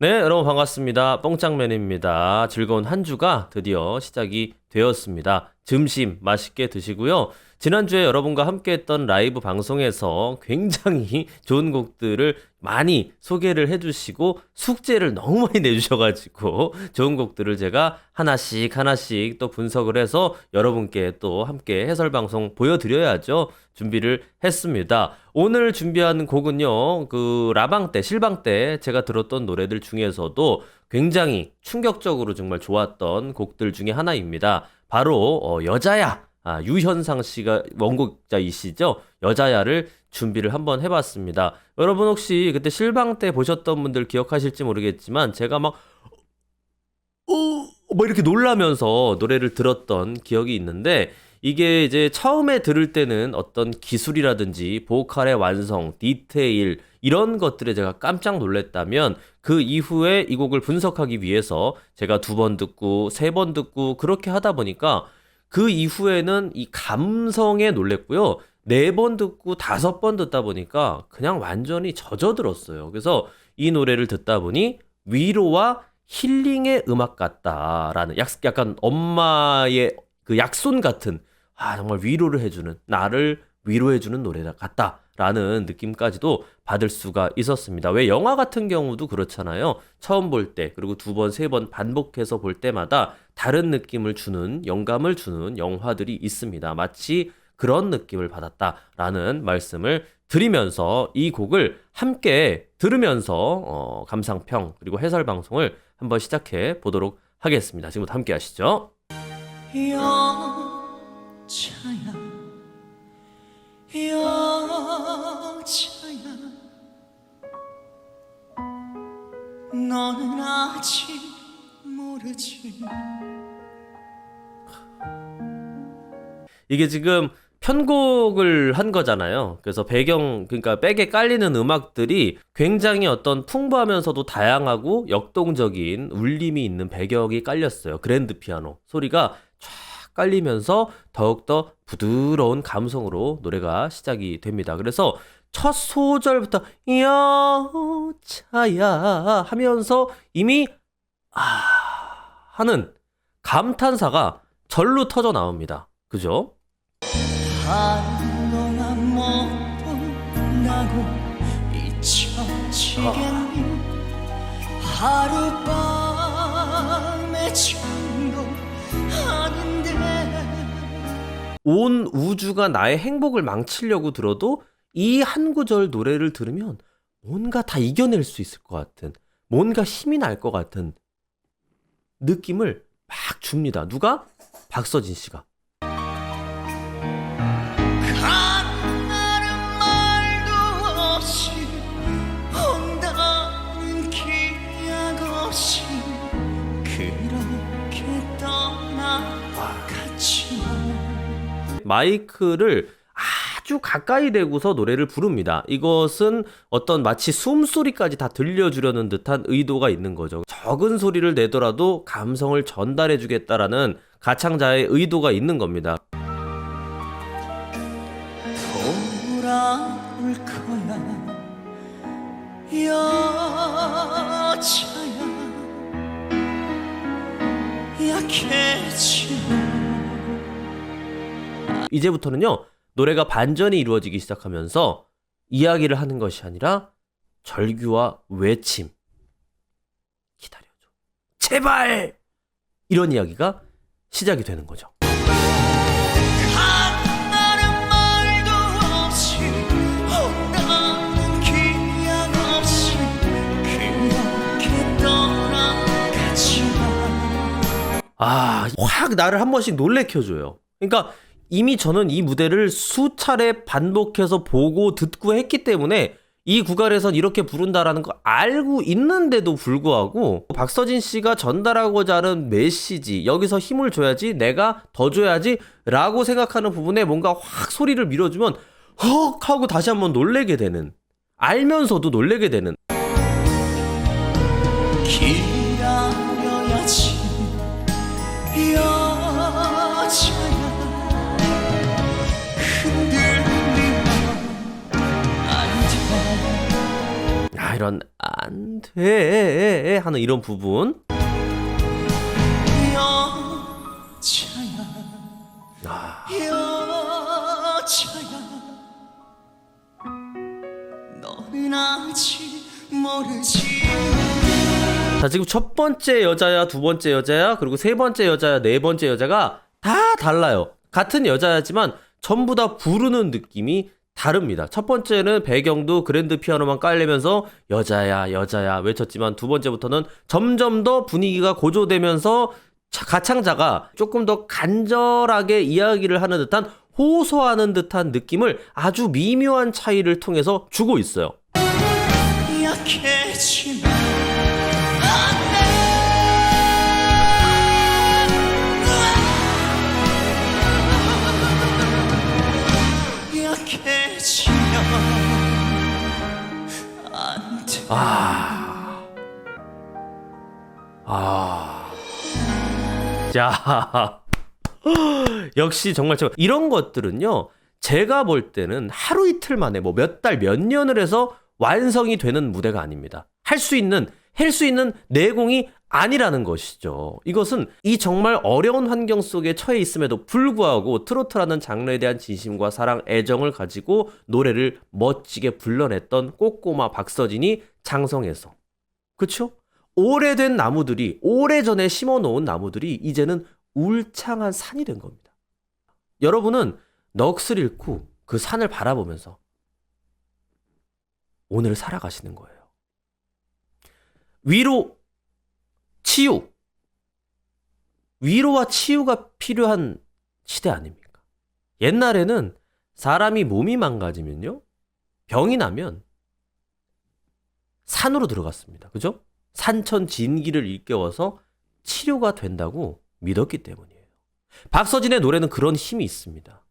네, 여러분 반갑습니다. 뽕짱맨입니다. 즐거운 한 주가 드디어 시작이 되었습니다. 점심 맛있게 드시고요. 지난주에 여러분과 함께 했던 라이브 방송에서 굉장히 좋은 곡들을 많이 소개를 해주시고 숙제를 너무 많이 내주셔가지고 좋은 곡들을 제가 하나씩 하나씩 또 분석을 해서 여러분께 또 함께 해설 방송 보여드려야죠. 준비를 했습니다. 오늘 준비한 곡은요, 그 라방 때, 실방 때 제가 들었던 노래들 중에서도 굉장히 충격적으로 정말 좋았던 곡들 중에 하나입니다. 바로 어, 여자야. 아, 유현상 씨가 원곡자이시죠? 여자야를 준비를 한번 해봤습니다. 여러분 혹시 그때 실방 때 보셨던 분들 기억하실지 모르겠지만 제가 막 어, 뭐 이렇게 놀라면서 노래를 들었던 기억이 있는데 이게 이제 처음에 들을 때는 어떤 기술이라든지 보컬의 완성, 디테일 이런 것들에 제가 깜짝 놀랐다면 그 이후에 이 곡을 분석하기 위해서 제가 두 번 듣고 세 번 듣고 그렇게 하다 보니까 그 이후에는 이 감성에 놀랬고요. 네 번 듣고 다섯 번 듣다 보니까 그냥 완전히 젖어들었어요. 그래서 이 노래를 듣다 보니 위로와 힐링의 음악 같다라는 약, 약간 엄마의 그 약손 같은 아 정말 위로를 해주는 나를 위로해주는 노래 같다 라는 느낌까지도 받을 수가 있었습니다. 왜 영화 같은 경우도 그렇잖아요. 처음 볼 때 그리고 두 번, 세 번 반복해서 볼 때마다 다른 느낌을 주는 영감을 주는 영화들이 있습니다. 마치 그런 느낌을 받았다라는 말씀을 드리면서 이 곡을 함께 들으면서 어, 감상평 그리고 해설 방송을 한번 시작해 보도록 하겠습니다. 지금부터 함께 하시죠. 여자야 여자야 너는 아직 모르지 이게 지금 편곡을 한 거잖아요. 그래서 배경, 그러니까 백에 깔리는 음악들이 굉장히 어떤 풍부하면서도 다양하고 역동적인 울림이 있는 배경이 깔렸어요. 그랜드 피아노. 소리가 쫙 깔리면서 더욱더 부드러운 감성으로 노래가 시작이 됩니다. 그래서 첫 소절부터 여차야 하면서 이미 아 하는 감탄사가 절로 터져 나옵니다. 그죠? 한동안 못 본다고 잊혀지겠니 하룻밤에 온 우주가 나의 행복을 망치려고 들어도 이 한 구절 노래를 들으면 뭔가 다 이겨낼 수 있을 것 같은, 뭔가 힘이 날 것 같은 느낌을 막 줍니다. 누가? 박서진 씨가. 마이크를 아주 가까이 대고서 노래를 부릅니다. 이것은 어떤 마치 숨소리까지 다 들려주려는 듯한 의도가 있는 거죠. 적은 소리를 내더라도 감성을 전달해 주겠다라는 가창자의 의도가 있는 겁니다. 돌아올 거야 여자야 약해지고 이제부터는요, 노래가 반전이 이루어지기 시작하면서 이야기를 하는 것이 아니라 절규와 외침. 기다려줘. 제발! 이런 이야기가 시작이 되는 거죠. 아, 확 나를 한 번씩 놀래켜줘요. 그러니까 이미 저는 이 무대를 수차례 반복해서 보고 듣고 했기 때문에 이 구간에선 이렇게 부른다라는 거 알고 있는데도 불구하고 박서진 씨가 전달하고자 하는 메시지 여기서 힘을 줘야지 내가 더 줘야지 라고 생각하는 부분에 뭔가 확 소리를 밀어주면 헉 하고 다시 한번 놀래게 되는 알면서도 놀래게 되는. 기다려야지 아 이런 안 돼. 하는 이런 부분. 모르지. 자 지금 첫 번째 여자야 두 번째 여자야 그리고 세 번째 여자야 네 번째 여자가 다 달라요. 같은 여자야지만 전부 다 부르는 느낌이 다릅니다. 첫 번째는 배경도 그랜드 피아노만 깔리면서 여자야 여자야 외쳤지만 두 번째부터는 점점 더 분위기가 고조되면서 차- 가창자가 조금 더 간절하게 이야기를 하는 듯한 호소하는 듯한 느낌을 아주 미묘한 차이를 통해서 주고 있어요. 약해지면 아. 아. 자. 역시 정말 저 이런 것들은요. 제가 볼 때는 하루 이틀 만에 뭐 몇 달, 몇 년을 해서 완성이 되는 무대가 아닙니다. 할 수 있는, 할 수 있는 내공이 아니라는 것이죠. 이것은 이 정말 어려운 환경 속에 처해 있음에도 불구하고 트로트라는 장르에 대한 진심과 사랑, 애정을 가지고 노래를 멋지게 불러냈던 꼬꼬마 박서진이 장성해서. 그쵸? 오래된 나무들이, 오래전에 심어 놓은 나무들이 이제는 울창한 산이 된 겁니다. 여러분은 넋을 잃고 그 산을 바라보면서 오늘 살아가시는 거예요. 위로, 치유. 위로와 치유가 필요한 시대 아닙니까? 옛날에는 사람이 몸이 망가지면요. 병이 나면 산으로 들어갔습니다. 그죠? 산천 진기를 일깨워서 치료가 된다고 믿었기 때문이에요. 박서진의 노래는 그런 힘이 있습니다.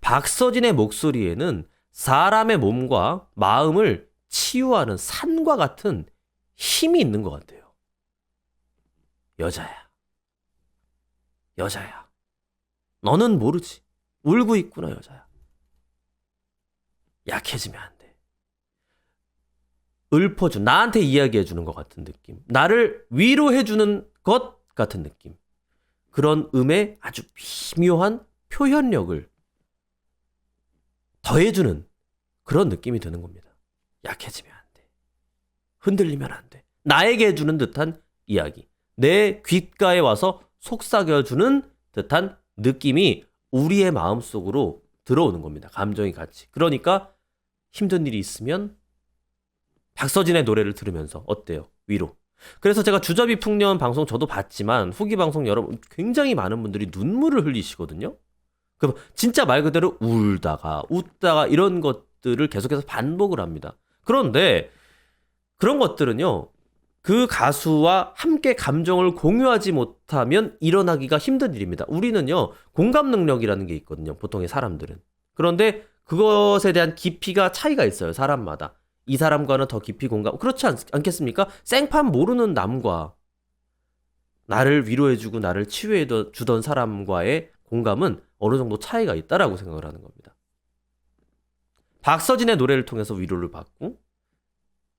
박서진의 목소리에는 사람의 몸과 마음을 치유하는 산과 같은 힘이 있는 것 같아요. 여자야. 여자야. 너는 모르지. 울고 있구나, 여자야. 약해지면. 읊어준, 나한테 이야기해 주는 것 같은 느낌. 나를 위로해 주는 것 같은 느낌. 그런 음의 아주 미묘한 표현력을 더해주는 그런 느낌이 드는 겁니다. 약해지면 안 돼. 흔들리면 안 돼. 나에게 해주는 듯한 이야기. 내 귓가에 와서 속삭여주는 듯한 느낌이 우리의 마음속으로 들어오는 겁니다. 감정이 같이. 그러니까 힘든 일이 있으면 박서진의 노래를 들으면서 어때요? 위로. 그래서 제가 주저비 풍년 방송 저도 봤지만 후기 방송 여러분 굉장히 많은 분들이 눈물을 흘리시거든요. 그럼 진짜 말 그대로 울다가 웃다가 이런 것들을 계속해서 반복을 합니다. 그런데 그런 것들은요. 그 가수와 함께 감정을 공유하지 못하면 일어나기가 힘든 일입니다. 우리는요. 공감 능력이라는 게 있거든요. 보통의 사람들은. 그런데 그것에 대한 깊이가 차이가 있어요. 사람마다. 이 사람과는 더 깊이 공감. 그렇지 않, 않겠습니까? 생판 모르는 남과 나를 위로해주고 나를 치유해 주던 사람과의 공감은 어느 정도 차이가 있다라고 생각을 하는 겁니다. 박서진의 노래를 통해서 위로를 받고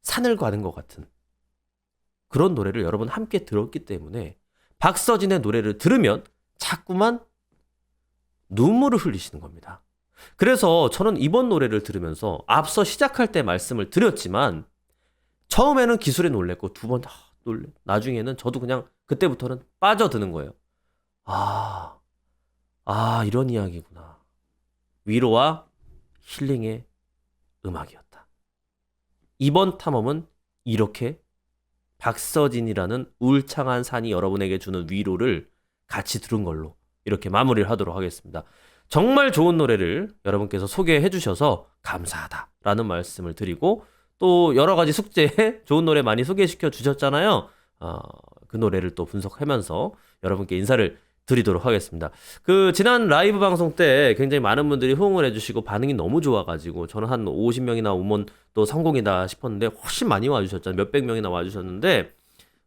산을 가는 것 같은 그런 노래를 여러분 함께 들었기 때문에 박서진의 노래를 들으면 자꾸만 눈물을 흘리시는 겁니다. 그래서 저는 이번 노래를 들으면서 앞서 시작할 때 말씀을 드렸지만 처음에는 기술에 놀랬고 두번 아, 놀래. 나중에는 저도 그냥 그때부터는 빠져드는 거예요. 아, 아 이런 이야기구나. 위로와 힐링의 음악이었다. 이번 탐험은 이렇게 박서진이라는 울창한 산이 여러분에게 주는 위로를 같이 들은 걸로 이렇게 마무리를 하도록 하겠습니다. 정말 좋은 노래를 여러분께서 소개해 주셔서 감사하다라는 말씀을 드리고 또 여러 가지 숙제 좋은 노래 많이 소개시켜 주셨잖아요. 어, 그 노래를 또 분석하면서 여러분께 인사를 드리도록 하겠습니다. 그 지난 라이브 방송 때 굉장히 많은 분들이 호응을 해주시고 반응이 너무 좋아가지고 저는 한 50명이나 오면 또 성공이다 싶었는데 훨씬 많이 와주셨잖아요. 몇백 명이나 와주셨는데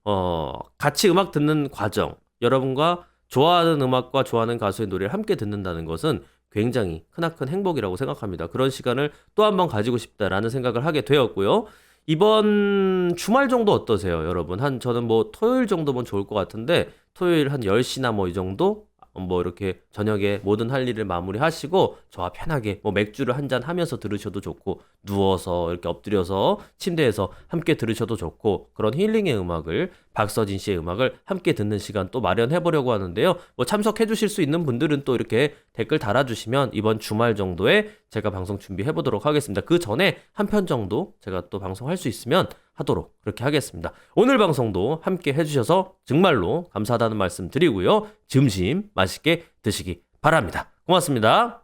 어 같이 음악 듣는 과정 여러분과 좋아하는 음악과 좋아하는 가수의 노래를 함께 듣는다는 것은 굉장히 크나큰 행복이라고 생각합니다. 그런 시간을 또 한 번 가지고 싶다라는 생각을 하게 되었고요. 이번 주말 정도 어떠세요, 여러분? 한 저는 뭐 토요일 정도면 좋을 것 같은데 토요일 한 10시나 뭐 이 정도 뭐 이렇게 저녁에 모든 할 일을 마무리하시고 저와 편하게 뭐 맥주를 한 잔 하면서 들으셔도 좋고 누워서 이렇게 엎드려서 침대에서 함께 들으셔도 좋고 그런 힐링의 음악을 박서진 씨의 음악을 함께 듣는 시간 또 마련해 보려고 하는데요. 뭐 참석해 주실 수 있는 분들은 또 이렇게 댓글 달아 주시면 이번 주말 정도에 제가 방송 준비해 보도록 하겠습니다. 그 전에 한 편 정도 제가 또 방송할 수 있으면 하도록 그렇게 하겠습니다. 오늘 방송도 함께 해 주셔서 정말로 감사하다는 말씀 드리고요. 점심 맛있게 드시기 바랍니다. 고맙습니다.